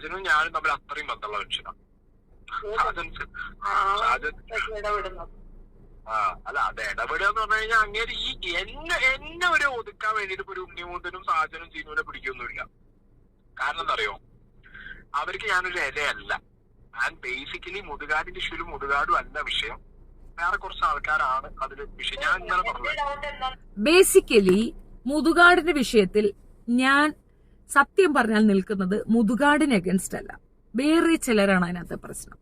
ഷാജനും ഞാനും തമ്മിൽ അത്രയും ബന്ധമുള്ള മനുഷ്യനാണ് ഷാജൻ ഷാജൻ ഇടപെടുന്നത് ആ അല്ല അത് ഇടപെടുക എന്ന് പറഞ്ഞു കഴിഞ്ഞാൽ അങ്ങനെ ഈ എന്നെ എന്നെ ഒരു ഒതുക്കാൻ വേണ്ടിട്ട് ഇപ്പൊ ഒരു ഉണ്ണിമൂന്തനും സാജനും ചീനുവിനെ പിടിക്കൊന്നുമില്ല. കാരണം എന്താ അറിയോ അവർക്ക് ഞാനൊരു ഇരയല്ല ഞാൻ ബേസിക്കലി മുതുകാടിന്റെ ഇഷ്യൂലും മുതുകാടും അല്ല വിഷയം. വേറെ കുറച്ച് ആൾക്കാരാണ് അതിൽ വിഷയം. ഞാൻ ഇന്നലെ പറഞ്ഞു ബേസിക്കലി മുതുകാടിന്റെ വിഷയത്തിൽ ഞാൻ സത്യം പറഞ്ഞാൽ നിൽക്കുന്നത് മുതുകാടിന് അഗൻസ്റ്റ് അല്ല. വേറെ ചിലരാണ് അതിനകത്തെ പ്രശ്നം.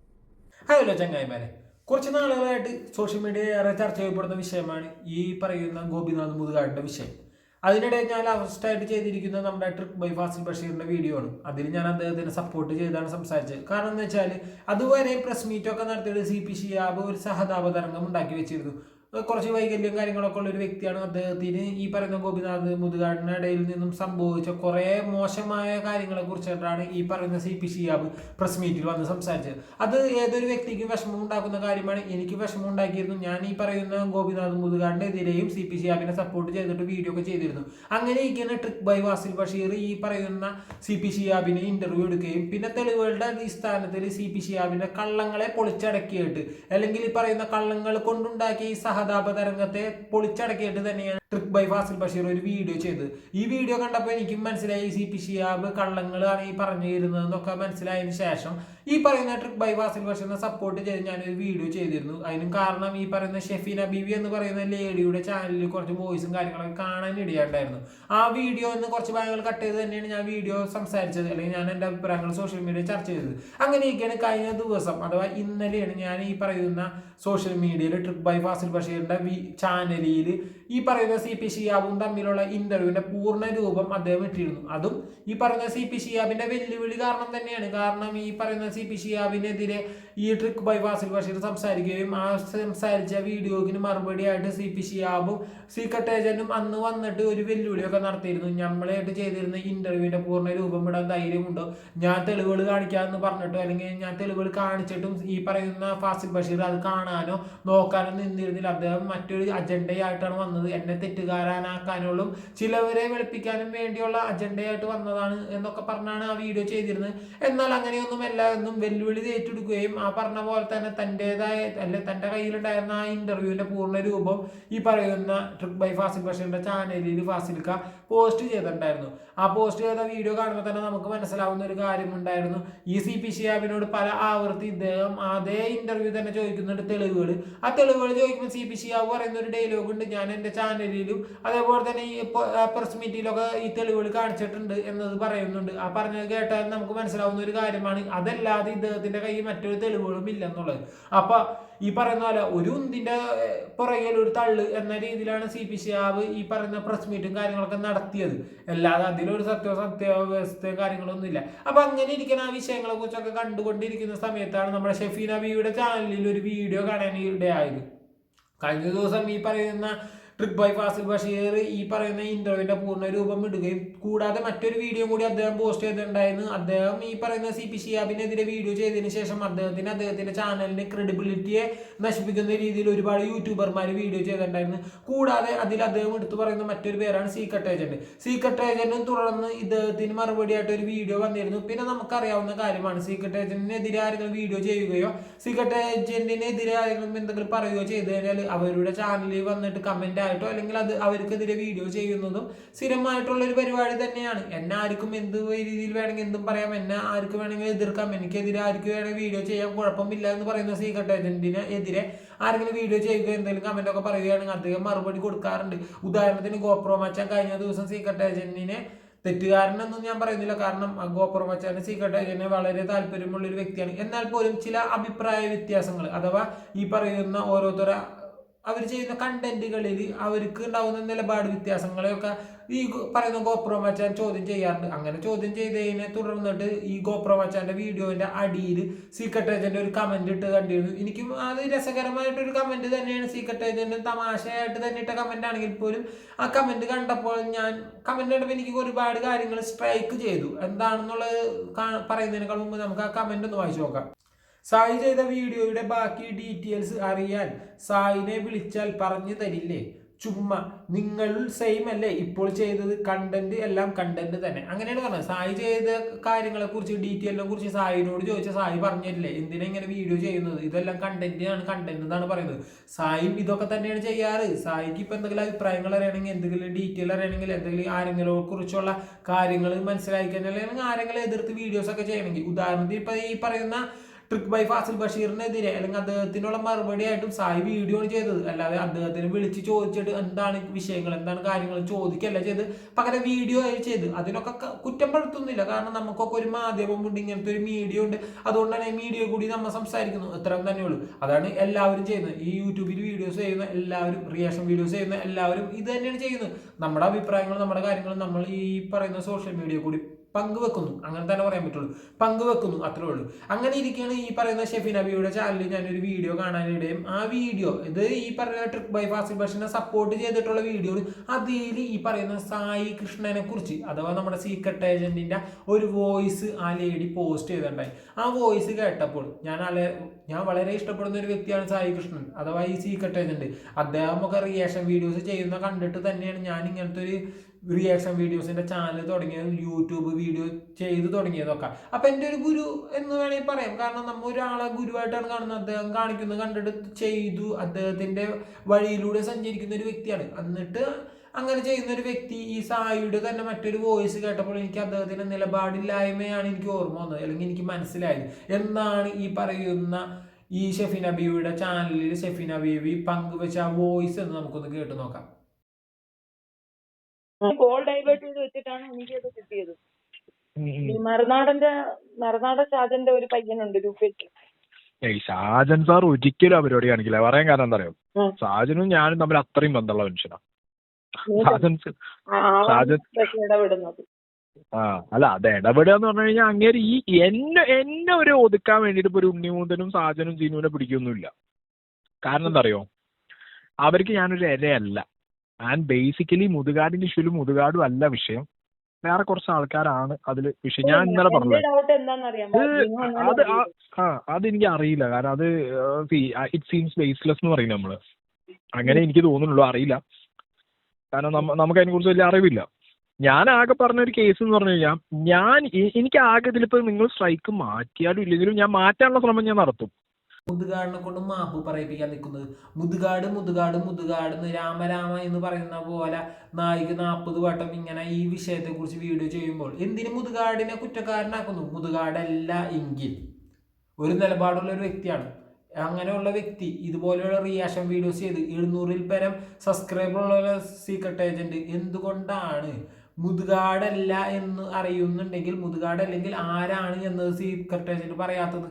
ചങ്ങായിമാരെ. കുറച്ച് നാളുകളായിട്ട് സോഷ്യൽ മീഡിയ ഏറെ ചർച്ച ചെയ്യപ്പെടുന്ന വിഷയമാണ് ഈ പറയുന്ന ഗോപിനാഥ് മുതുകാടിന്റെ വിഷയം. അതിനിടെ ഞാൻ ലാസ്റ്റായിട്ട് ചെയ്തിരിക്കുന്ന നമ്മുടെ ട്രിപ്പ് ബൈ ഫാസിൽ ബഷീറിന്റെ വീഡിയോ ആണ്. അതിൽ ഞാൻ അദ്ദേഹത്തിന് സപ്പോർട്ട് ചെയ്താണ് സംസാരിച്ചത്. കാരണം എന്ന് വെച്ചാൽ അതുവരെ പ്രസ് മീറ്റൊക്കെ നടത്തിയിട്ട് സി പി ഷിയാബ് ഒരു സഹതാപ തരംഗം ഉണ്ടാക്കി വെച്ചിരുന്നു. കുറച്ച് വൈകല്യം കാര്യങ്ങളൊക്കെ ഉള്ള ഒരു വ്യക്തിയാണ് അദ്ദേഹത്തിന് ഈ പറയുന്ന ഗോപിനാഥ് മുതുകാടിന്റെ ഇടയിൽ നിന്നും സംഭവിച്ച കുറേ മോശമായ കാര്യങ്ങളെ കുറിച്ചിട്ടാണ് ഈ പറയുന്ന സി പി ഷിയാബ് പ്രസ് മീറ്റിൽ വന്ന് സംസാരിച്ചത്. അത് ഏതൊരു വ്യക്തിക്കും വിഷമം ഉണ്ടാക്കുന്ന കാര്യമാണ്. എനിക്ക് വിഷമം ഉണ്ടാക്കിയിരുന്നു. ഞാൻ ഈ പറയുന്ന ഗോപിനാഥ് മുതുകാടിനെതിരെയും സി പി ഷിയാബിനെ സപ്പോർട്ട് ചെയ്തിട്ട് വീഡിയോ ഒക്കെ ചെയ്തിരുന്നു. അങ്ങനെ ഇരിക്കുന്ന ട്രിക് ബൈ വാസിൽ ബഷീർ ഈ പറയുന്ന സി പി ഷിയാബിനെ ഇന്റർവ്യൂ എടുക്കുകയും പിന്നെ തെളിവുകളുടെ അടിസ്ഥാനത്തിൽ സി പി ഷിയാബിന്റെ കള്ളങ്ങളെ പൊളിച്ചടക്കിയിട്ട് അല്ലെങ്കിൽ ഈ പറയുന്ന കള്ളങ്ങൾ കൊണ്ടുണ്ടാക്കിയ ഈ സഹതാപ തരംഗത്തെ പൊളിച്ചടക്കിയിട്ട് തന്നെയാണ് ട്രിക്ക് ബൈ ഫാസിൽ ബഷീർ ഒരു വീഡിയോ ചെയ്തത്. ഈ വീഡിയോ കണ്ടപ്പോൾ എനിക്കും മനസ്സിലായി സി പി ഷിയാബ് കള്ളങ്ങളാണ് ഈ പറഞ്ഞു തരുന്നതെന്നൊക്കെ മനസ്സിലായതിനു ശേഷം ഈ പറയുന്ന ട്രിക്ക് ബൈ ഫാസിൽ ബഷീറിനെ സപ്പോർട്ട് ചെയ്ത് ഒരു വീഡിയോ ചെയ്തിരുന്നു. അതിനും കാരണം ഈ പറയുന്ന ഷെഫീന ബിബി എന്ന് പറയുന്ന ലേഡിയുടെ ചാനലിൽ കുറച്ച് വോയിസും കാര്യങ്ങളൊക്കെ കാണാൻ ഇടയുണ്ടായിരുന്നു. ആ വീഡിയോ ഒന്ന് കുറച്ച് ഭാഗങ്ങൾ കട്ട് ചെയ്ത് തന്നെയാണ് ഞാൻ വീഡിയോ സംസാരിച്ചത് അല്ലെങ്കിൽ ഞാൻ എന്റെ അഭിപ്രായങ്ങൾ സോഷ്യൽ മീഡിയ ചർച്ച ചെയ്തത്. അങ്ങനെയൊക്കെയാണ് കഴിഞ്ഞ ദിവസം അഥവാ ഇന്നലെയാണ് ഞാൻ ഈ പറയുന്ന സോഷ്യൽ മീഡിയയിൽ ട്രിപ്പ് ബൈ ഫാസിൽ ബഷീറിന്റെ ചാനലിൽ ഈ പറയുന്ന സി പി ഷിയാബും തമ്മിലുള്ള ഇന്റർവ്യൂവിന്റെ പൂർണ രൂപം അദ്ദേഹം ഇട്ടിരുന്നു. അതും ഈ പറയുന്ന സി പി ഷിയാബിന്റെ വെല്ലുവിളി കാരണം തന്നെയാണ്. കാരണം ഈ പറയുന്ന സി പി ഷിയാബിനെതിരെ ഈ ട്രിക്ക് ബൈ ഫാസിൽ ബഷീർ സംസാരിക്കുകയും ആ സംസാരിച്ച വീഡിയോക്കിന് മറുപടി ആയിട്ട് സി പി ഷിയാബും സീക്രട്ട് ഏജന്റും അന്ന് വന്നിട്ട് ഒരു വെല്ലുവിളിയൊക്കെ നടത്തിയിരുന്നു. നമ്മളായിട്ട് ചെയ്തിരുന്ന ഇന്റർവ്യൂവിന്റെ പൂർണ രൂപം ഇടാൻ ധൈര്യമുണ്ടോ? ഞാൻ തെളിവുകൾ കാണിക്കാമെന്ന് പറഞ്ഞിട്ടോ? അല്ലെങ്കിൽ ഞാൻ തെളിവുകൾ കാണിച്ചിട്ടും ഈ പറയുന്ന ഫാസിൽ ബഷീർ അത് കാണാനോ നോക്കാനോ നിന്നിരുന്നില്ല. അദ്ദേഹം മറ്റൊരു അജണ്ടയായിട്ടാണ് വന്നത്. എന്നെ തെറ്റുകാരനാക്കാനുള്ളും ചിലവരെ വെളുപ്പിക്കാനും വേണ്ടിയുള്ള അജണ്ടയായിട്ട് വന്നതാണ് എന്നൊക്കെ പറഞ്ഞാണ് ആ വീഡിയോ ചെയ്തിരുന്നത്. എന്നാൽ അങ്ങനെയൊന്നുമല്ല എന്നും വെല്ലുവിളി ഏറ്റെടുക്കുകയും ആ പറഞ്ഞ പോലെ തന്നെ തന്റെതായ അല്ലെ തന്റെ കയ്യിലുണ്ടായിരുന്ന ആ ഇന്റർവ്യൂവിന്റെ പൂർണ രൂപം ഈ പറയുന്ന ട്രിപ്പ് ബൈ ഫാസിൽ ബഷീറിന്റെ ചാനലിൽ ഫാസിൽക്ക പോസ്റ്റ് ചെയ്തിട്ടുണ്ടായിരുന്നു. ആ പോസ്റ്റ് ചെയ്ത വീഡിയോ കാണുമ്പോൾ തന്നെ നമുക്ക് മനസ്സിലാവുന്ന ഒരു കാര്യമുണ്ടായിരുന്നു ഈ സി പി ഷിയാബിനോട് പല ആവർത്തി ഇദ്ദേഹം അതേ ഇന്റർവ്യൂ തന്നെ ചോദിക്കുന്നുണ്ട് തെളിവുകൾ ആ തെളിവുകൾ ചോദിക്കുമ്പോൾ സി പി ഷിയാബ് പറയുന്ന ഒരു ഡയലോഗ് ഉണ്ട്. ഞാൻ എന്റെ ചാനലിലും അതേപോലെ തന്നെ ഈ പ്രസ് മീറ്റിലൊക്കെ ഈ തെളിവുകൾ കാണിച്ചിട്ടുണ്ട് എന്നത് പറയുന്നുണ്ട്. ആ പറഞ്ഞത് കേട്ടാൽ നമുക്ക് മനസ്സിലാവുന്ന ഒരു കാര്യമാണ്. അതല്ലാതെ ഇദ്ദേഹത്തിന്റെ കയ്യിൽ മറ്റൊരു തെളിവുകളും ഇല്ലെന്നുള്ളത്. അപ്പൊ ഈ പറയുന്ന പോലെ ഒരു ഉന്തിന്റെ പുറകിൽ ഒരു തള്ളു എന്ന രീതിയിലാണ് സി പി ഷിയാബ് ഈ പറയുന്ന പ്രസ് മീറ്റും കാര്യങ്ങളൊക്കെ നടത്തിയത്. അല്ലാതെ അതിലൊരു സത്യ കാര്യങ്ങളൊന്നും ഇല്ല അപ്പൊ അങ്ങനെ ഇരിക്കുന്ന ആ വിഷയങ്ങളെ കുറിച്ചൊക്കെ കണ്ടുകൊണ്ടിരിക്കുന്ന സമയത്താണ് നമ്മുടെ ഷെഫീൻ നബിയുടെ ചാനലിൽ ഒരു വീഡിയോ കാണാൻ ഇടയായത് കഴിഞ്ഞ ദിവസം ഈ പറയുന്ന ട്രിപ്പ് ബൈ ഫാസിൽ ബഷീർ ഈ പറയുന്ന ഇന്റർവ്യൂവിന്റെ പൂർണ രൂപം ഇടുകയും കൂടാതെ മറ്റൊരു വീഡിയോ കൂടി അദ്ദേഹം പോസ്റ്റ് ചെയ്തിട്ടുണ്ടായിരുന്നു. അദ്ദേഹം ഈ പറയുന്ന സി പി ഷിയാബിനെതിരെ വീഡിയോ ചെയ്തതിന് ശേഷം അദ്ദേഹത്തിന് അദ്ദേഹത്തിന്റെ ചാനലിന്റെ ക്രെഡിബിലിറ്റിയെ നശിപ്പിക്കുന്ന രീതിയിൽ ഒരുപാട് യൂട്യൂബർമാർ വീഡിയോ ചെയ്തിട്ടുണ്ടായിരുന്നു. കൂടാതെ അതിൽ അദ്ദേഹം എടുത്തു പറയുന്ന മറ്റൊരു പേരാണ് സീക്രട്ട് ഏജന്റ് സീക്രട്ട് ഏജന്റും തുടർന്ന് ഇദ്ദേഹത്തിന് മറുപടിയായിട്ട് ഒരു വീഡിയോ വന്നിരുന്നു. പിന്നെ നമുക്കറിയാവുന്ന കാര്യമാണ് സീക്രട്ട് ഏജന്റിനെതിരെ ആരെങ്കിലും വീഡിയോ ചെയ്യുകയോ സീക്രട്ട് ഏജന്റിനെതിരെ ആരെങ്കിലും എന്തെങ്കിലും പറയുകയോ ചെയ്തു കഴിഞ്ഞാൽ അവരുടെ ചാനലിൽ വന്നിട്ട് കമന്റ് ആയിട്ടോ അല്ലെങ്കിൽ അത് അവർക്കെതിരെ വീഡിയോ ചെയ്യുന്നതും സ്ഥിരമായിട്ടുള്ള ഒരു പരിപാടി തന്നെയാണ്. എന്നെ ആർക്കും എന്ത് രീതിയിൽ വേണമെങ്കിൽ എന്തും പറയാം. എന്നെ ആർക്ക് വേണമെങ്കിൽ എതിർക്കാം. എനിക്കെതിരെ ആർക്ക് വേണമെങ്കിൽ വീഡിയോ ചെയ്യാൻ കുഴപ്പമില്ല എന്ന് പറയുന്ന സീക്രട്ട് ഏജന്റിന് എതിരെ ആരെങ്കിലും വീഡിയോ ചെയ്യുക എന്തെങ്കിലും കമന്റ് ഒക്കെ പറയുകയാണെങ്കിൽ അദ്ദേഹം മറുപടി കൊടുക്കാറുണ്ട്. ഉദാഹരണത്തിന് ഗോപ്രോ മച്ചാൻ കഴിഞ്ഞ ദിവസം സീക്രട്ട് ഏജന്റിനെ തെറ്റുകാരനൊന്നും ഞാൻ പറയുന്നില്ല. കാരണം ഗോപ്രോ മച്ചാന് സീക്രട്ട് ഏജന്റിനെ വളരെ താല്പര്യമുള്ള ഒരു വ്യക്തിയാണ്. എന്നാൽ പോലും ചില അഭിപ്രായ വ്യത്യാസങ്ങൾ അഥവാ ഈ പറയുന്ന ഓരോരുത്തര അവർ ചെയ്യുന്ന കണ്ടന്റുകളിൽ അവർക്ക് ഉണ്ടാകുന്ന നിലപാട് വ്യത്യാസങ്ങളെയൊക്കെ ഈ പറയുന്ന ഗോപ്രോ മച്ചാൻ ചോദ്യം ചെയ്യാറുണ്ട്. അങ്ങനെ ചോദ്യം ചെയ്തതിനെ തുടർന്നിട്ട് ഈ ഗോപ്രോ മച്ചാന്റെ വീഡിയോന്റെ അടിയിൽ സീക്രട്ട് ഏജന്റ് ഒരു കമന്റ് ഇട്ട് കണ്ടിരുന്നു. എനിക്കും അത് രസകരമായിട്ടൊരു കമന്റ് തന്നെയാണ്. സീക്രട്ട് ഏജന്റ് തമാശയായിട്ട് തന്നെ ഇട്ട കമന്റ് ആണെങ്കിൽ പോലും ആ കമന്റ് കണ്ടപ്പോൾ ഞാൻ കമന്റ് കണ്ടപ്പോൾ എനിക്ക് ഒരുപാട് കാര്യങ്ങൾ സ്ട്രൈക്ക് ചെയ്തു. എന്താണെന്നുള്ളത് പറയുന്നതിനേക്കാൾ മുമ്പ് നമുക്ക് ആ കമന്റ് ഒന്ന് വായിച്ചു നോക്കാം. സായി ചെയ്ത വീഡിയോയുടെ ബാക്കി ഡീറ്റെയിൽസ് അറിയാൻ സായിനെ വിളിച്ചാൽ പറഞ്ഞു തരില്ലേ? ചുമ്മാ നിങ്ങൾ സെയിം അല്ലേ? ഇപ്പോൾ ചെയ്തത് കണ്ടന്റ് എല്ലാം കണ്ടന്റ് തന്നെ. അങ്ങനെയാണ് പറഞ്ഞത്. സായി ചെയ്ത കാര്യങ്ങളെ കുറിച്ച് ഡീറ്റെയിലിനെ കുറിച്ച് സായിനോട് ചോദിച്ചാൽ സായി പറഞ്ഞില്ലേ എന്തിനാ ഇങ്ങനെ വീഡിയോ ചെയ്യുന്നത്? ഇതെല്ലാം കണ്ടന്റ് ആണ് കണ്ടന്റ് എന്നാണ് പറയുന്നത്. സായി ഇതൊക്കെ തന്നെയാണ് ചെയ്യാറ്. സായിക്ക് ഇപ്പൊ എന്തെങ്കിലും അഭിപ്രായങ്ങൾ അറിയണമെങ്കിൽ എന്തെങ്കിലും ഡീറ്റെയിൽ അറിയണമെങ്കിൽ എന്തെങ്കിലും ആരെങ്കിലും കുറിച്ചുള്ള കാര്യങ്ങൾ മനസ്സിലാക്കി അല്ലെങ്കിൽ ആരെങ്കിലും എതിർത്ത് വീഡിയോസ് ഒക്കെ ചെയ്യണമെങ്കിൽ. ഉദാഹരണത്തിന് ഇപ്പൊ ഈ പറയുന്ന ട്രിക്ക് ബൈ ഫാസിൽ ബഷീറിനെതിരെ അല്ലെങ്കിൽ അദ്ദേഹത്തിനുള്ള മറുപടി ആയിട്ടും സാഹിബ് വീഡിയോ ആണ് ചെയ്തത്. അല്ലാതെ അദ്ദേഹത്തിന് വിളിച്ച് ചോദിച്ചിട്ട് എന്താണ് വിഷയങ്ങൾ എന്താണ് കാര്യങ്ങൾ ചോദിക്കല്ല ചെയ്ത് പകരം വീഡിയോ ആയി ചെയ്ത്. അതിനൊക്കെ ക- കുറ്റം പെടുത്തുന്നില്ല കാരണം നമുക്കൊക്കെ ഒരു മാധ്യമമുണ്ട് ഇങ്ങനത്തെ ഒരു മീഡിയ ഉണ്ട്. അതുകൊണ്ട് തന്നെ മീഡിയ കൂടി നമ്മൾ സംസാരിക്കുന്നു ഇത്രയും തന്നെ ഉള്ളൂ അതാണ് എല്ലാവരും ചെയ്യുന്നത്. ഈ യൂട്യൂബിൽ വീഡിയോസ് ചെയ്യുന്ന എല്ലാവരും റിയാക്ഷൻ വീഡിയോസ് ചെയ്യുന്ന എല്ലാവരും ഇത് തന്നെയാണ് ചെയ്യുന്നത്. നമ്മുടെ അഭിപ്രായങ്ങളും നമ്മുടെ കാര്യങ്ങളും നമ്മൾ ഈ പറയുന്ന സോഷ്യൽ മീഡിയ കൂടി പങ്കുവെക്കുന്നു. അങ്ങനെ തന്നെ പറയാൻ പറ്റുള്ളൂ. പങ്കുവെക്കുന്നു അത്രേ ഉള്ളൂ. അങ്ങനെ ഇരിക്കുകയാണ് ഈ പറയുന്ന ഷെഫി നബിയുടെ ചാനലിൽ ഞാനൊരു വീഡിയോ കാണാനിടയും. ആ വീഡിയോ ഇത് ഈ പറയുന്ന ട്രിക്ക് ബൈ ഫാസിൽ ബഷീറിനെ സപ്പോർട്ട് ചെയ്തിട്ടുള്ള വീഡിയോ അതിൽ ഈ പറയുന്ന സായി കൃഷ്ണനെ കുറിച്ച് അഥവാ നമ്മുടെ സീക്രട്ട് ഏജന്റിന്റെ ഒരു വോയിസ് ആ ലേഡി പോസ്റ്റ് ചെയ്തിട്ടുണ്ടായി. ആ വോയിസ് കേട്ടപ്പോൾ ഞാൻ ഞാൻ വളരെ ഇഷ്ടപ്പെടുന്ന ഒരു വ്യക്തിയാണ് സായി കൃഷ്ണൻ അഥവാ ഈ സീക്രട്ട് ഏജന്റ് അദ്ദേഹം ഒക്കെ റിയാക്ഷൻ വീഡിയോസ് ചെയ്യുന്ന കണ്ടിട്ട് തന്നെയാണ് ഞാൻ ഇങ്ങനത്തെ ഒരു റിയാക്ഷൻ വീഡിയോസിന്റെ ചാനൽ തുടങ്ങിയത് യൂട്യൂബ് വീഡിയോ ചെയ്ത് തുടങ്ങിയതൊക്കെ. അപ്പൊ എന്റെ ഒരു ഗുരു എന്ന് വേണമെങ്കിൽ പറയാം. കാരണം നമ്മൾ ഒരാളെ ഗുരുവായിട്ടാണ് കാണുന്നത്. അദ്ദേഹം കാണിക്കുന്നത് കണ്ടിട്ട് ചെയ്തു. അദ്ദേഹത്തിന്റെ വഴിയിലൂടെ സഞ്ചരിക്കുന്ന ഒരു വ്യക്തിയാണ്. എന്നിട്ട് അങ്ങനെ ചെയ്യുന്ന ഒരു വ്യക്തി ഈ സായിയുടെ തന്നെ മറ്റൊരു വോയിസ് കേട്ടപ്പോൾ എനിക്ക് അദ്ദേഹത്തിന്റെ നിലപാടില്ലായ്മയാണ് എനിക്ക് ഓർമ്മ വന്നത്. അല്ലെങ്കിൽ എനിക്ക് മനസ്സിലായത്. എന്നാണ് ഈ പറയുന്ന ഈ ഷെഫിൻ അബീവിയുടെ ചാനലിൽ ഷെഫിൻ അബീവി പങ്കുവെച്ച ആ വോയിസ് എന്ന് നമുക്കൊന്ന് കേട്ടു നോക്കാം. കോൾ ഡൈവേർട്ട് ചെയ്ത് വെച്ചിട്ടാണ് എനിക്കത് കിട്ടിയത്. ഈ മറുനാടന്റെ മറുനാടൻ ഷാജന്റെ ഒരു പയ്യനുണ്ട് ഏയ് ഷാജൻ സാർ ഒരിക്കലും ആ പരിപാടി കാണിക്കില്ല. പറയാൻ കാരണം എന്താ അറിയോ. ഷാജനും ഞാനും തമ്മിൽ അത്രയും ബന്ധമുള്ള മനുഷ്യനാ. ഷാജൻ ഷാജൻ ആ അല്ല അത് ഇടപെടുക എന്ന് പറഞ്ഞു കഴിഞ്ഞാൽ അങ്ങേര് ഈ എന്നെ എന്നെ ഒരു ഒതുക്കാൻ വേണ്ടിയിട്ട് ഇപ്പൊ ഒരു ഉണ്ണിമൂന്തനും സാജനും ജീനുവിനെ പിടിക്കൊന്നുമില്ല. കാരണം എന്താ അറിയോ? അവർക്ക് ഞാനൊരു ഇരയല്ല. ഞാൻ ബേസിക്കലി മുതുകാടിന്റെ ഇഷ്യൂലും മുതുകാടും അല്ല വിഷയം. വേറെ കുറച്ച് ആൾക്കാരാണ് അതിൽ വിഷയം. ഞാൻ ഇന്നലെ പറഞ്ഞത്. അത് ആ- അതെനിക്ക് അറിയില്ല. കാരണം അത് ഇറ്റ് സീംസ് ബേസ്ലെസ് എന്ന് പറയും നമ്മൾ. അങ്ങനെ എനിക്ക് തോന്നുന്നുള്ളൂ. അറിയില്ല. കാരണം നമുക്ക് അതിനെ കുറിച്ച് വലിയ അറിവില്ല. ഞാൻ ആകെ പറഞ്ഞ ഒരു കേസ് എന്ന് പറഞ്ഞു കഴിഞ്ഞാൽ ഞാൻ എനിക്ക് ആകെ ഇതിലിപ്പോ നിങ്ങൾ സ്ട്രൈക്ക് മാറ്റിയാലും ഇല്ലെങ്കിലും ഞാൻ മാറ്റാനുള്ള ശ്രമം ഞാൻ നടത്തും. മുതുകാടിനെ കൊണ്ട് മാപ്പ് പറയിപ്പിക്കാൻ നിൽക്കുന്നത് മുതുകാട് മുതുകാട് മുതുകാട് എന്ന് രാമരാമ എന്ന് പറയുന്ന പോലെ നായിക്ക് നാൽപ്പത് വട്ടം ഇങ്ങനെ ഈ വിഷയത്തെ കുറിച്ച് വീഡിയോ ചെയ്യുമ്പോൾ എന്തിനു മുതുകാടിനെ കുറ്റക്കാരനാക്കുന്നു? മുതുകാടല്ല എങ്കിൽ. ഒരു നിലപാടുള്ള ഒരു വ്യക്തിയാണ്. അങ്ങനെയുള്ള വ്യക്തി ഇതുപോലെയുള്ള റിയാക്ഷൻ വീഡിയോസ് ചെയ്ത് എഴുന്നൂറിൽ പരം സബ്സ്ക്രൈബർ ഉള്ള സീക്രട്ട് ഏജന്റ് എന്തുകൊണ്ടാണ്? മുതുകാടല്ല എന്ന് അറിയുന്നുണ്ടെങ്കിൽ മുതുകാട് അല്ലെങ്കിൽ ആരാണ് എന്നത് സീക്രട്ട് ഏജന്റ് പറയാത്തത്?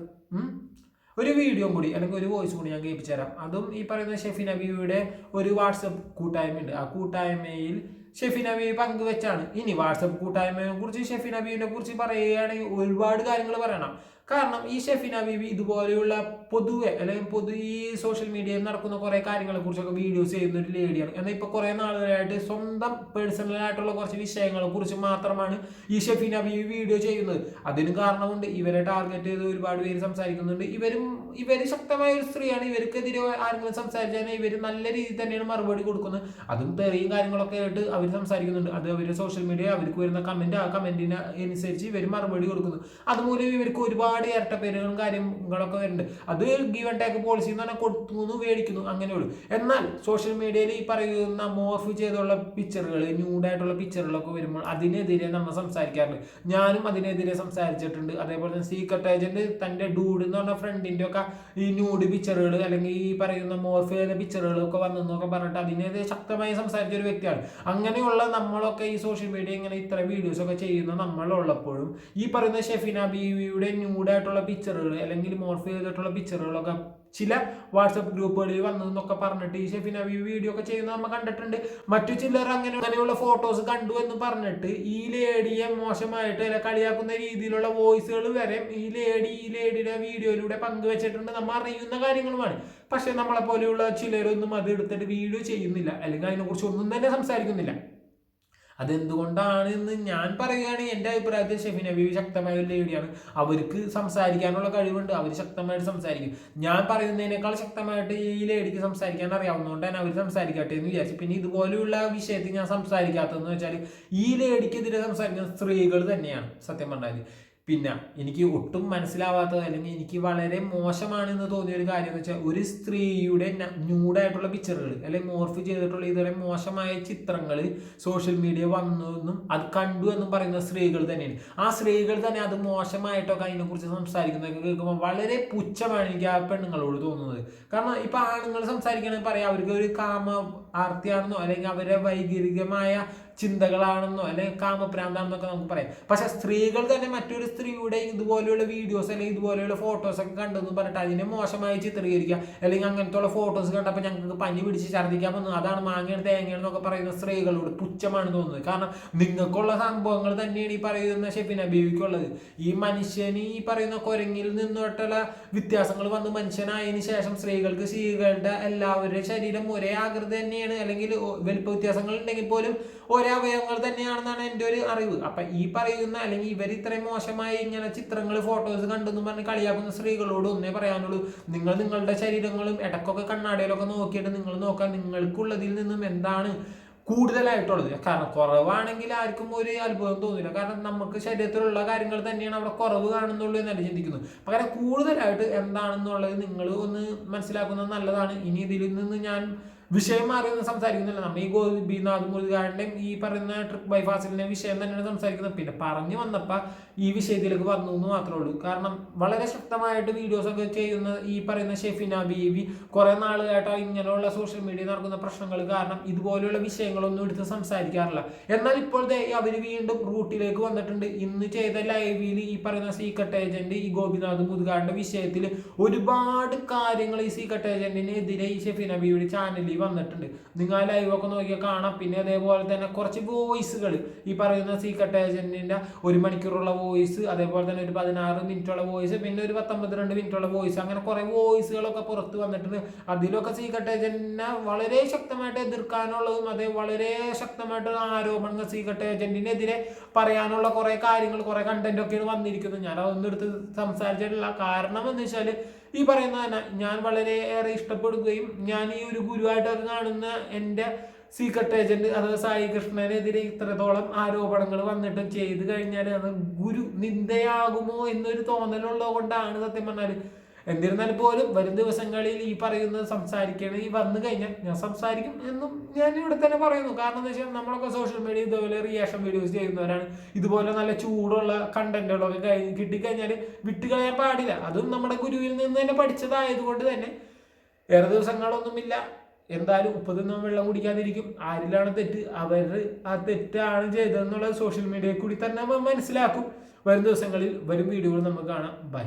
ഒരു വീഡിയോ കൂടി അല്ലെങ്കിൽ ഒരു വോയിസ് കൂടി ഞാൻ കേൾപ്പിച്ചു തരാം അതും ഈ പറയുന്ന ഷെഫി നബിയുടെ ഒരു വാട്സപ്പ് കൂട്ടായ്മയുണ്ട്. ആ കൂട്ടായ്മയിൽ ഷെഫി നബി പങ്കുവെച്ചാണ്. ഇനി വാട്സപ്പ് കൂട്ടായ്മയെ കുറിച്ച് ഷെഫി നബീനെ കുറിച്ച് പറയുകയാണെങ്കിൽ ഒരുപാട് കാര്യങ്ങൾ പറയണം. കാരണം ഈ ഷെഫിന ബിബി ഇതുപോലെയുള്ള പൊതുവെ അല്ലെങ്കിൽ പൊതു ഈ സോഷ്യൽ മീഡിയയിൽ നടക്കുന്ന കുറേ കാര്യങ്ങളെ കുറിച്ചൊക്കെ വീഡിയോസ് ചെയ്യുന്ന ഒരു ലേഡിയാണ് എന്നാൽ ഇപ്പോൾ കുറേ നാളുകളായിട്ട് സ്വന്തം പേഴ്സണലായിട്ടുള്ള കുറച്ച് വിഷയങ്ങളെ കുറിച്ച് മാത്രമാണ് ഈ ഷെഫിന ബിബി വീഡിയോ ചെയ്യുന്നത്. അതിന് കാരണമുണ്ട് ഇവരെ ടാർഗറ്റ് ചെയ്ത് ഒരുപാട് പേര് സംസാരിക്കുന്നുണ്ട്. ഇവരും ഇവർ ശക്തമായ ഒരു സ്ത്രീയാണ്. ഇവർക്കെതിരെ ആരെങ്കിലും സംസാരിച്ചാൽ ഇവർ നല്ല രീതിയിൽ തന്നെയാണ് മറുപടി കൊടുക്കുന്നത്. അതും തെറിയും കാര്യങ്ങളൊക്കെ ആയിട്ട് അവർ സംസാരിക്കുന്നുണ്ട്. അത് അവർ സോഷ്യൽ മീഡിയ അവർക്ക് വരുന്ന കമന്റ് ആ കമന്റിനനുസരിച്ച് ഇവർ മറുപടി കൊടുക്കുന്നു. അതുമൂലം ഇവർക്ക് ഒരുപാട് ഇരട്ട പേരുകളും കാര്യങ്ങളൊക്കെ വരുന്നുണ്ട്. അത് ഗീവ് ആൻഡ് ടേക്ക് പോളിസി എന്ന് പറഞ്ഞാൽ കൊടുക്കുന്നു മേടിക്കുന്നു അങ്ങനെയുള്ളൂ എന്നാൽ സോഷ്യൽ മീഡിയയിൽ ഈ പറയുന്ന മോർഫ് ചെയ്തുള്ള പിക്ചറുകൾ ന്യൂഡായിട്ടുള്ള പിക്ചറുകളൊക്കെ വരുമ്പോൾ അതിനെതിരെ നമ്മൾ സംസാരിക്കാറുണ്ട്. ഞാനും അതിനെതിരെ സംസാരിച്ചിട്ടുണ്ട്. അതേപോലെ തന്നെ സീക്രട്ട് ഏജന്റ് തന്റെ ഡൂഡ് എന്ന് പറഞ്ഞ ഫ്രണ്ടിന്റെ ഒക്കെ ഈ ന്യൂഡ് പിക്ചറുകൾ അല്ലെങ്കിൽ ഈ പറയുന്ന മോർഫ് ചെയ്ത പിക്ചറുകളൊക്കെ വന്നെന്നൊക്കെ പറഞ്ഞിട്ട് അതിനെതിരെ ശക്തമായി സംസാരിച്ച ഒരു വ്യക്തിയാണ്. അങ്ങനെയുള്ള നമ്മളൊക്കെ ഈ സോഷ്യൽ മീഡിയ ഇങ്ങനെ ഇത്ര വീഡിയോസ് ഒക്കെ ചെയ്യുന്ന നമ്മളുള്ളപ്പോഴും ഈ പറയുന്ന ഷെഫിന ബീവിയുടെ ന്യൂഡായിട്ടുള്ള പിക്ചറുകൾ അല്ലെങ്കിൽ മോർഫ് ചെയ്തിട്ടുള്ള പിക്ചറുകളൊക്കെ ചില വാട്സപ്പ് ഗ്രൂപ്പുകളിൽ വന്നു എന്നൊക്കെ പറഞ്ഞിട്ട് ഈ ഷെഫിന ഈ വീഡിയോ ഒക്കെ ചെയ്യുന്നത് നമ്മൾ കണ്ടിട്ടുണ്ട്. മറ്റു ചിലർ അങ്ങനെ അങ്ങനെയുള്ള ഫോട്ടോസ് കണ്ടു എന്ന് പറഞ്ഞിട്ട് ഈ ലേഡിയെ മോശമായിട്ട് അല്ലെ കളിയാക്കുന്ന രീതിയിലുള്ള വോയിസുകൾ വരെ ഈ ലേഡി ഈ ലേഡിയുടെ വീഡിയോയിലൂടെ പങ്കുവെച്ചിട്ടുണ്ട്. നമ്മൾ അറിയുന്ന കാര്യങ്ങളുമാണ്. പക്ഷെ നമ്മളെ പോലെയുള്ള ചിലരൊന്നും അത് എടുത്തിട്ട് വീഡിയോ ചെയ്യുന്നില്ല. അല്ലെങ്കിൽ അതിനെക്കുറിച്ച് ഒന്നും തന്നെ സംസാരിക്കുന്നില്ല. അതെന്തുകൊണ്ടാണ് എന്ന് ഞാൻ പറയുകയാണ്. എന്റെ അഭിപ്രായത്തിൽ ഷെഫി നബി ശക്തമായ ഒരു ലേഡിയാണ് അവർക്ക് സംസാരിക്കാനുള്ള കഴിവുണ്ട്. അവർ ശക്തമായിട്ട് സംസാരിക്കും. ഞാൻ പറയുന്നതിനേക്കാൾ ശക്തമായിട്ട് ഈ ലേഡിക്ക് സംസാരിക്കാൻ അറിയാവുന്നതുകൊണ്ട് തന്നെ അവർ സംസാരിക്കട്ടെ എന്ന് വിചാരിച്ചു. പിന്നെ ഇതുപോലെയുള്ള വിഷയത്തിൽ ഞാൻ സംസാരിക്കാത്തതെന്ന് വെച്ചാൽ ഈ ലേഡിക്കെതിരെ സംസാരിക്കുന്ന സ്ത്രീകൾ തന്നെയാണ് സത്യം പറഞ്ഞാൽ പിന്നെ എനിക്ക് ഒട്ടും മനസ്സിലാവാത്തത് അല്ലെങ്കിൽ എനിക്ക് വളരെ മോശമാണെന്ന് തോന്നിയ ഒരു കാര്യം എന്ന് വെച്ചാൽ ഒരു സ്ത്രീയുടെ ന്യൂഡായിട്ടുള്ള പിക്ചറുകൾ അല്ലെങ്കിൽ മോർഫ് ചെയ്തിട്ടുള്ള ഇതുവരെ മോശമായ ചിത്രങ്ങൾ സോഷ്യൽ മീഡിയ വന്നു എന്നും അത് കണ്ടു എന്നും പറയുന്ന സ്ത്രീകൾ തന്നെയാണ്. ആ സ്ത്രീകൾ തന്നെ അത് മോശമായിട്ടൊക്കെ അതിനെക്കുറിച്ച് സംസാരിക്കുന്നതൊക്കെ കേൾക്കുമ്പോൾ വളരെ പുച്ഛമാണ് എനിക്ക് ആ പെണ്ണുങ്ങളോട് തോന്നുന്നത്. കാരണം ഇപ്പം ആണുങ്ങൾ സംസാരിക്കണമെങ്കിൽ പറയാം അവർക്ക് ഒരു കാമ ആർത്തിയാണെന്നോ അല്ലെങ്കിൽ അവരെ വൈകാരികമായ ചിന്തകളാണെന്നോ അല്ലെങ്കിൽ കാമപ്രാന്താണെന്നൊക്കെ നമുക്ക് പറയാം. പക്ഷെ സ്ത്രീകൾ തന്നെ മറ്റൊരു സ്ത്രീയുടെ ഇതുപോലെയുള്ള വീഡിയോസ് അല്ലെങ്കിൽ ഇതുപോലെയുള്ള ഫോട്ടോസ് ഒക്കെ കണ്ടെന്ന് പറഞ്ഞിട്ട് അതിനെ മോശമായി ചിത്രീകരിക്കുക. അല്ലെങ്കിൽ അങ്ങനത്തെ ഫോട്ടോസ് കണ്ടപ്പോൾ ഞങ്ങൾക്ക് പനി പിടിച്ച് ഛർദ്ദിക്കാൻ വന്നു. അതാണ് മാങ്ങയാണ് തേങ്ങയാണെന്നൊക്കെ പറയുന്ന സ്ത്രീകളോട് പുച്ഛമാണ് തോന്നുന്നത്. കാരണം നിങ്ങൾക്കുള്ള സംഭവങ്ങൾ തന്നെയാണ് ഈ പറയുന്ന ഷെഫിൻ ബീവിക്കുള്ളത് ഈ മനുഷ്യന് ഈ പറയുന്ന കുരങ്ങിൽ നിന്നോട്ടുള്ള വ്യത്യാസങ്ങൾ വന്ന്. മനുഷ്യനായതിനു ശേഷം സ്ത്രീകൾക്ക് സ്ത്രീകളുടെ എല്ലാവരുടെ ശരീരം ഒരേ ആകൃതി തന്നെയാണ്. അല്ലെങ്കിൽ വലിപ്പ വ്യത്യാസങ്ങൾ ഉണ്ടെങ്കിൽ പോലും ഒരേ അവയവങ്ങൾ തന്നെയാണെന്നാണ് എന്റെ ഒരു അറിവ്. അപ്പൊ ഈ പറയുന്ന അല്ലെങ്കിൽ ഇവർ ഇത്രയും മോശമായി ഇങ്ങനെ ചിത്രങ്ങൾ ഫോട്ടോസ് കണ്ടെന്ന് പറഞ്ഞ് കളിയാക്കുന്ന സ്ത്രീകളോട് ഒന്നേ പറയാനുള്ളൂ. നിങ്ങൾ നിങ്ങളുടെ ശരീരങ്ങളും ഇടക്കൊക്കെ കണ്ണാടിയിലൊക്കെ നോക്കിയിട്ട് നിങ്ങൾ നോക്കാൻ നിങ്ങൾക്കുള്ളതിൽ നിന്നും എന്താണ് കൂടുതലായിട്ടുള്ളത്? കാരണം കുറവാണെങ്കിൽ ആർക്കും ഒരു അത്ഭുതം തോന്നില്ല. കാരണം നമുക്ക് ശരീരത്തിലുള്ള കാര്യങ്ങൾ തന്നെയാണ് അവിടെ കുറവ് കാണുന്നുള്ളൂ എന്നല്ല ചിന്തിക്കുന്നു പകരം കൂടുതലായിട്ട് എന്താണെന്നുള്ളത് നിങ്ങൾ ഒന്ന് മനസ്സിലാക്കുന്നത് നല്ലതാണ്. ഇനി ഇതിൽ നിന്ന് ഞാൻ വിഷയം മാറി ഒന്ന് സംസാരിക്കുന്നില്ല. നമ്മൾ ഈ ഗോപിനാഥ് മുരുകാരന്റെയും ഈ പറയുന്ന ട്രിപ്പ് ബൈപാസിലെ വിഷയം തന്നെയാണ് സംസാരിക്കുന്നത്. പിന്നെ പറഞ്ഞു വന്നപ്പോൾ ഈ വിഷയത്തിലേക്ക് വന്നു എന്ന് മാത്രമേ ഉള്ളൂ. കാരണം വളരെ ശക്തമായിട്ട് വീഡിയോസ് ഒക്കെ ചെയ്യുന്ന ഈ പറയുന്ന ഷെഫിന ബീവി കുറെ നാളുകളായിട്ട് ഇങ്ങനെയുള്ള സോഷ്യൽ മീഡിയ നടക്കുന്ന പ്രശ്നങ്ങൾ കാരണം ഇതുപോലെയുള്ള വിഷയങ്ങളൊന്നും എടുത്ത് സംസാരിക്കാറില്ല. എന്നാൽ ഇപ്പോൾ അവർ വീണ്ടും റൂട്ടിലേക്ക് വന്നിട്ടുണ്ട്. ഇന്ന് ചെയ്ത ലൈവിൽ ഈ പറയുന്ന സീക്രട്ട് ഏജന്റ് ഈ ഗോപിനാഥ് മുതുകാടിന്റെ വിഷയത്തിൽ ഒരുപാട് കാര്യങ്ങൾ ഈ സീക്രട്ട് ഏജന്റിനെതിരെ ഈ ഷെഫിന ബീവിയുടെ ചാനലിൽ വന്നിട്ടുണ്ട്. നിങ്ങൾ ആ ലൈവ് ഒക്കെ നോക്കിയാൽ കാണാം. പിന്നെ അതേപോലെ തന്നെ കുറച്ച് വോയിസുകൾ ഈ പറയുന്ന സീക്രട്ട് ഏജന്റിന്റെ ഒരു മണിക്കൂറുള്ള വോയിസ് അതേപോലെ തന്നെ ഒരു പതിനാറ് മിനിറ്റുള്ള വോയിസ് പിന്നെ ഒരു പത്തൊമ്പത് രണ്ട് മിനിറ്റുള്ള വോയിസ് അങ്ങനെ കുറേ വോയിസുകളൊക്കെ പുറത്ത് വന്നിട്ടുണ്ട്. അതിലൊക്കെ സീക്രട്ട് ഏജന്റിനെ വളരെ ശക്തമായിട്ട് എതിർക്കാനുള്ളതും അതേ വളരെ ശക്തമായിട്ടുള്ള ആരോപണങ്ങൾ സീക്രട്ട് ഏജന്റിനെതിരെ പറയാനുള്ള കുറേ കാര്യങ്ങൾ കുറേ കണ്ടന്റ് ഒക്കെയാണ് വന്നിരിക്കുന്നത്. ഞാൻ അതൊന്നും എടുത്ത് സംസാരിച്ചിട്ടില്ല. കാരണം എന്ന് വെച്ചാൽ ഈ പറയുന്ന ഞാൻ വളരെയേറെ ഇഷ്ടപ്പെടുകയും ഞാൻ ഈ ഒരു ഗുരുവായിട്ടൊക്കെ കാണുന്ന എന്റെ സീക്രട്ട് ഏജന്റ് അതായത് സായി കൃഷ്ണനെതിരെ ഇത്രത്തോളം ആരോപണങ്ങൾ വന്നിട്ട് ചെയ്ത് കഴിഞ്ഞാൽ അത് ഗുരു നിന്ദയാകുമോ എന്നൊരു തോന്നലുള്ളത് കൊണ്ടാണ് സത്യം പറഞ്ഞാൽ എന്നിരുന്നാൽ പോലും വരും ദിവസങ്ങളിൽ ഈ പറയുന്നത് സംസാരിക്കണം ഈ വന്നു കഴിഞ്ഞാൽ ഞാൻ സംസാരിക്കും എന്നും ഞാൻ ഇവിടെ തന്നെ പറയുന്നു. കാരണം എന്താ വെച്ചാൽ നമ്മളൊക്കെ സോഷ്യൽ മീഡിയ ഇതുപോലെ റിയാക്ഷൻ വീഡിയോസ് ചെയ്യുന്നവരാണ്. ഇതുപോലെ നല്ല ചൂടുള്ള കണ്ടന്റുകളൊക്കെ കഴിഞ്ഞ് കിട്ടിക്കഴിഞ്ഞാൽ വിട്ടുകളയാൻ പാടില്ല. അതും നമ്മുടെ ഗുരുവിൽ നിന്ന് തന്നെ പഠിച്ചതായതുകൊണ്ട് തന്നെ. ഏറെ ദിവസങ്ങളൊന്നുമില്ല. എന്തായാലും ഉപ്പതൊന്നും വെള്ളം കുടിക്കാതിരിക്കും. ആരിലാണ് തെറ്റ്? അവർ ആ തെറ്റാണ് ചെയ്തതെന്നുള്ളത് സോഷ്യൽ മീഡിയയിൽ കൂടി തന്നെ മനസ്സിലാക്കും. വരും ദിവസങ്ങളിൽ വരും വീഡിയോകൾ നമുക്ക് കാണാം. ബൈ